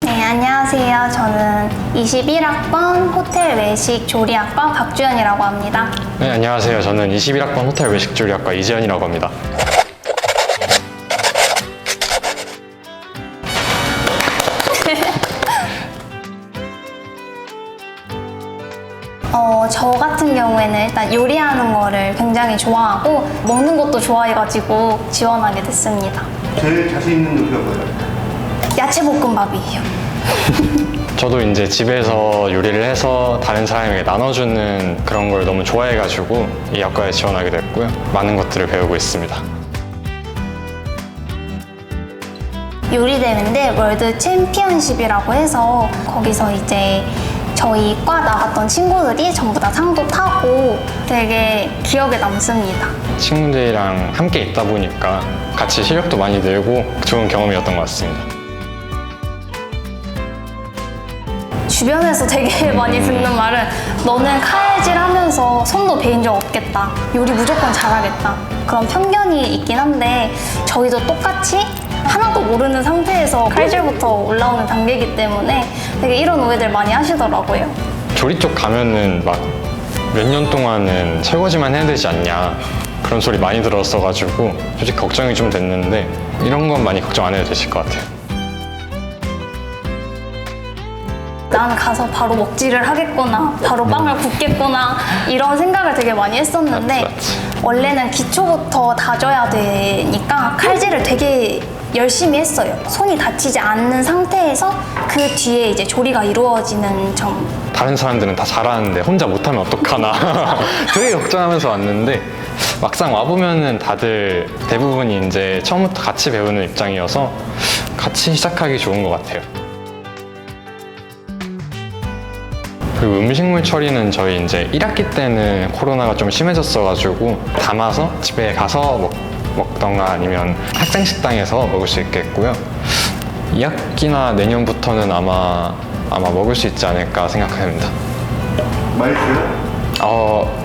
네, 안녕하세요. 저는 21학번 호텔 외식 조리학과 박주연이라고 합니다. 네, 안녕하세요. 저는 21학번 호텔 외식조리학과 이재현이라고 합니다. 저 같은 경우에는 일단 요리하는 거를 굉장히 좋아하고 먹는 것도 좋아해가지고 지원하게 됐습니다. 제일 자신 있는 요리가 뭐예요? 야채 볶음밥이에요. 저도 이제 집에서 요리를 해서 다른 사람에게 나눠주는 그런 걸 너무 좋아해가지고 이 학과에 지원하게 됐고요. 많은 것들을 배우고 있습니다. 요리 대회인데 월드 챔피언십이라고 해서 거기서 이제 저희 과 나갔던 친구들이 전부 다 상도 타고 되게 기억에 남습니다. 친구들이랑 함께 있다 보니까 같이 실력도 많이 늘고 좋은 경험이었던 것 같습니다. 주변에서 되게 많이 듣는 말은 너는 칼질 하면서 손도 베인 적 없겠다. 요리 무조건 잘하겠다. 그런 편견이 있긴 한데 저희도 똑같이 하나도 모르는 상태에서 칼질부터 올라오는 단계이기 때문에 되게 이런 오해들 많이 하시더라고요. 조리 쪽 가면은 막 몇 년 동안은 설거지만 해야 되지 않냐 그런 소리 많이 들었어가지고 솔직히 걱정이 좀 됐는데 이런 건 많이 걱정 안 해도 되실 것 같아요. 나는 가서 바로 먹지를 하겠구나, 바로 빵을 굽겠구나, 이런 생각을 되게 많이 했었는데, 맞지, 맞지. 원래는 기초부터 다져야 되니까 칼질을 되게 열심히 했어요. 손이 다치지 않는 상태에서 그 뒤에 이제 조리가 이루어지는 점. 다른 사람들은 다 잘하는데 혼자 못하면 어떡하나 되게 걱정하면서 왔는데 막상 와보면은 다들 대부분이 이제 처음부터 같이 배우는 입장이어서 같이 시작하기 좋은 것 같아요. 그리고 음식물 처리는 저희 이제 1학기 때는 코로나가 좀 심해졌어가지고 담아서 집에 가서 먹, 먹던가 아니면 학생 식당에서 먹을 수 있겠고요. 2학기나 내년부터는 아마 아마 먹을 수 있지 않을까 생각합니다. 맛있어요? 어,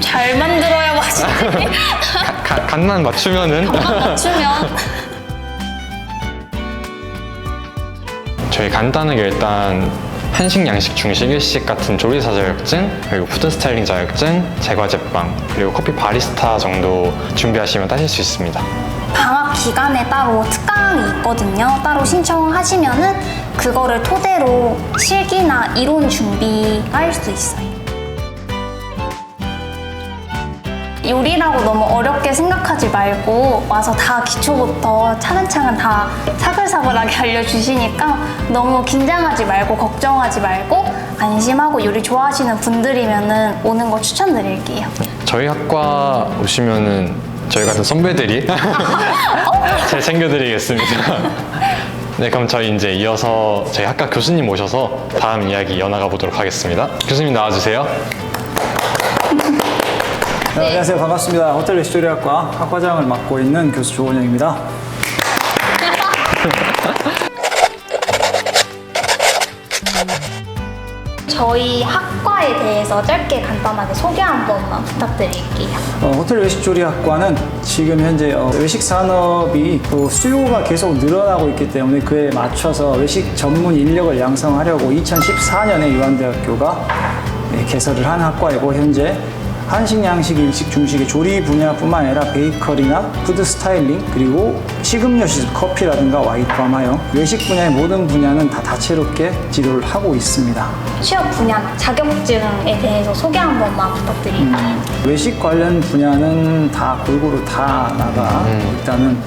잘 만들어야 맛있지. 가- 간만 맞추면은 맞추면. 저희 간단하게 일단 한식, 양식, 중식, 일식 같은 조리사 자격증, 그리고 푸드 스타일링 자격증, 제과 제빵, 그리고 커피 바리스타 정도 준비하시면 따실 수 있습니다. 방학 기간에 따로 특강이 있거든요. 따로 신청하시면은 그거를 토대로 실기나 이론 준비할 수 있어요. 요리라고 너무 어렵게 생각하지 말고 와서 다 기초부터 차근차근 다 사글사글하게 알려주시니까 너무 긴장하지 말고 걱정하지 말고 안심하고 요리 좋아하시는 분들이면은 오는 거 추천드릴게요. 저희 학과 오시면은 저희 같은 선배들이 잘 챙겨드리겠습니다. 네, 그럼 저희 이제 이어서 저희 학과 교수님 모셔서 다음 이야기 이어나가 보도록 하겠습니다. 교수님 나와주세요. 네, 안녕하세요. 반갑습니다. 호텔 레시조리학과 학과장을 맡고 있는 교수 조원영입니다. 저희 학과에 대해서 짧게 간단하게 소개 한 번만 부탁드릴게요. 어, 호텔 외식조리학과는 지금 현재 어, 외식 산업이 또 수요가 계속 늘어나고 있기 때문에 그에 맞춰서 외식 전문 인력을 양성하려고 2014년에 유한대학교가 예, 개설을 한 학과이고 현재 한식, 양식, 일식, 중식의 조리 분야뿐만 아니라 베이커리나 푸드 스타일링 그리고 식음료 시술, 커피라든가 와인 포함하여 외식 분야의 모든 분야는 다 다채롭게 지도를 하고 있습니다. 취업 분야나 자격증에 대해서 소개 한 번만 부탁드릴게요. 외식 관련 분야는 다 골고루 다 나가 일단은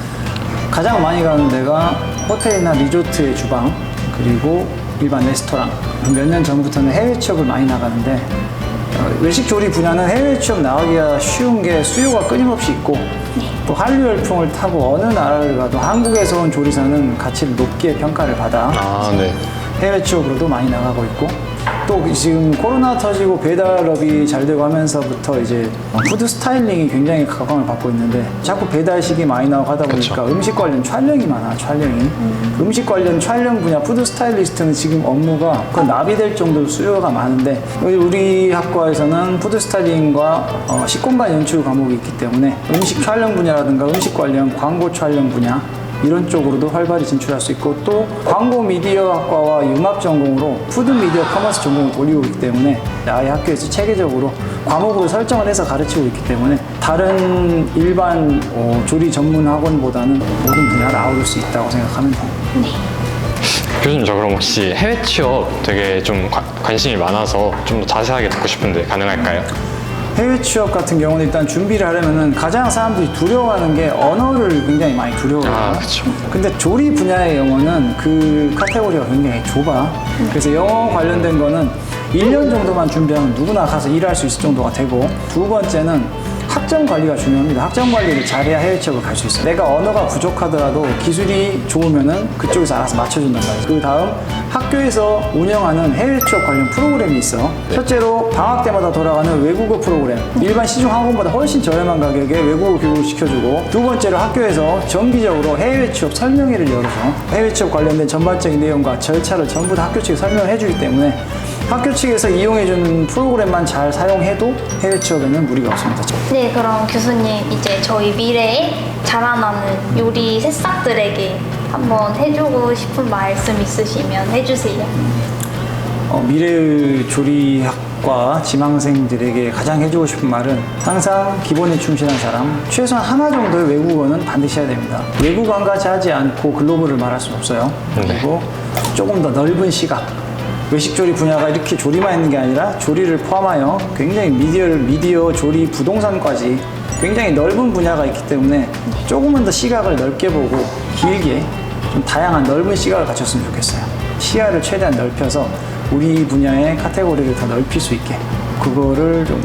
가장 많이 가는 데가 호텔이나 리조트의 주방 그리고 일반 레스토랑 몇 년 전부터는 해외 취업을 많이 나가는데 어, 외식 조리 분야는 해외 취업 나가기가 쉬운 게 수요가 끊임없이 있고 또 한류 열풍을 타고 어느 나라를 가도 한국에서 온 조리사는 가치를 높게 평가를 받아 아, 네. 해외 취업으로도 많이 나가고 있고 또 지금 코로나 터지고 배달업이 잘 되고 하면서부터 이제 푸드 스타일링이 굉장히 각광을 받고 있는데 자꾸 배달식이 많이 나오고 하다 보니까 음식 관련 촬영이 많아 촬영이 음. 식 관련 촬영 분야 푸드 스타일리스트는 지금 업무가 거의 나비될 정도로 수요가 많은데 우리- 우리 학과에서는 푸드 스타일링과 어, 식공간 연출 과목이 있기 때문에 음식 촬영 분야라든가 음식 관련 광고 촬영 분야 이런 쪽으로도 활발히 진출할 수 있고 또 광고 미디어 학과와 융합 전공으로 푸드 미디어 커머스 전공을 올리고 있기 때문에 아예 학교에서 체계적으로 과목으로 설정을 해서 가르치고 있기 때문에 다른 일반 어, 조리 전문 학원보다는 모든 분야를 아우를 수 있다고 생각하면 됩니다. 교수님 저 그럼 혹시 해외 취업 되게 좀 관- 관심이 많아서 좀 더 자세하게 듣고 싶은데 가능할까요? 해외 취업 같은 경우는 일단 준비를 하려면은 가장 사람들이 두려워하는 게 언어를 굉장히 많이 두려워해요. 아, 그쵸. 근데 조리 분야의 영어는 그 카테고리가 굉장히 좁아. 그래서 영어 관련된 거는 1년 정도만 준비하면 누구나 가서 일할 수 있을 정도가 되고 두 번째는 학점 관리가 중요합니다. 학점 관리를 잘해야 해외 취업을 갈 수 있어요. 내가 언어가 부족하더라도 기술이 좋으면은 그쪽에서 알아서 맞춰준단 말이에요. 그 다음 학교에서 운영하는 해외 취업 관련 프로그램이 있어. 첫째로 방학 때마다 돌아가는 외국어 프로그램. 일반 시중 학원보다 훨씬 저렴한 가격에 외국어 교육을 시켜주고 두 번째로 학교에서 정기적으로 해외 취업 설명회를 열어서 해외 취업 관련된 전반적인 내용과 절차를 전부 다 학교 측에 설명을 해주기 때문에 학교 측에서 이용해주는 프로그램만 잘 사용해도 해외 취업에는 무리가 없습니다. 네, 그럼 교수님 이제 저희 미래에 자라나는 요리 새싹들에게 한번 해주고 싶은 말씀 있으시면 해주세요. 어, 미래의 조리학과 지망생들에게 가장 해주고 싶은 말은 항상 기본에 충실한 사람 최소한 하나 정도의 외국어는 반드시 해야 됩니다 외국어 한 가지 하지 않고 글로벌을 말할 수는 없어요 네. 그리고 조금 더 넓은 시각 외식 조리 분야가 이렇게 조리만 있는 게 아니라 조리를 포함하여 굉장히 미디어, 미디어 조리 부동산까지 굉장히 넓은 분야가 있기 때문에 조금은 더 시각을 넓게 보고 길게 좀 다양한 넓은 시각을 가졌으면 좋겠어요. 시야를 최대한 넓혀서 우리 분야의 카테고리를 더 넓힐 수 있게 그거를 좀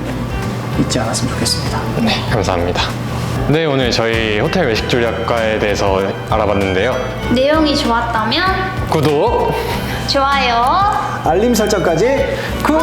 잊지 않았으면 좋겠습니다. 네, 감사합니다. 네, 오늘 저희 호텔 외식조리학과에 대해서 알아봤는데요. 내용이 좋았다면 구독! 좋아요. 알림 설정까지 굿!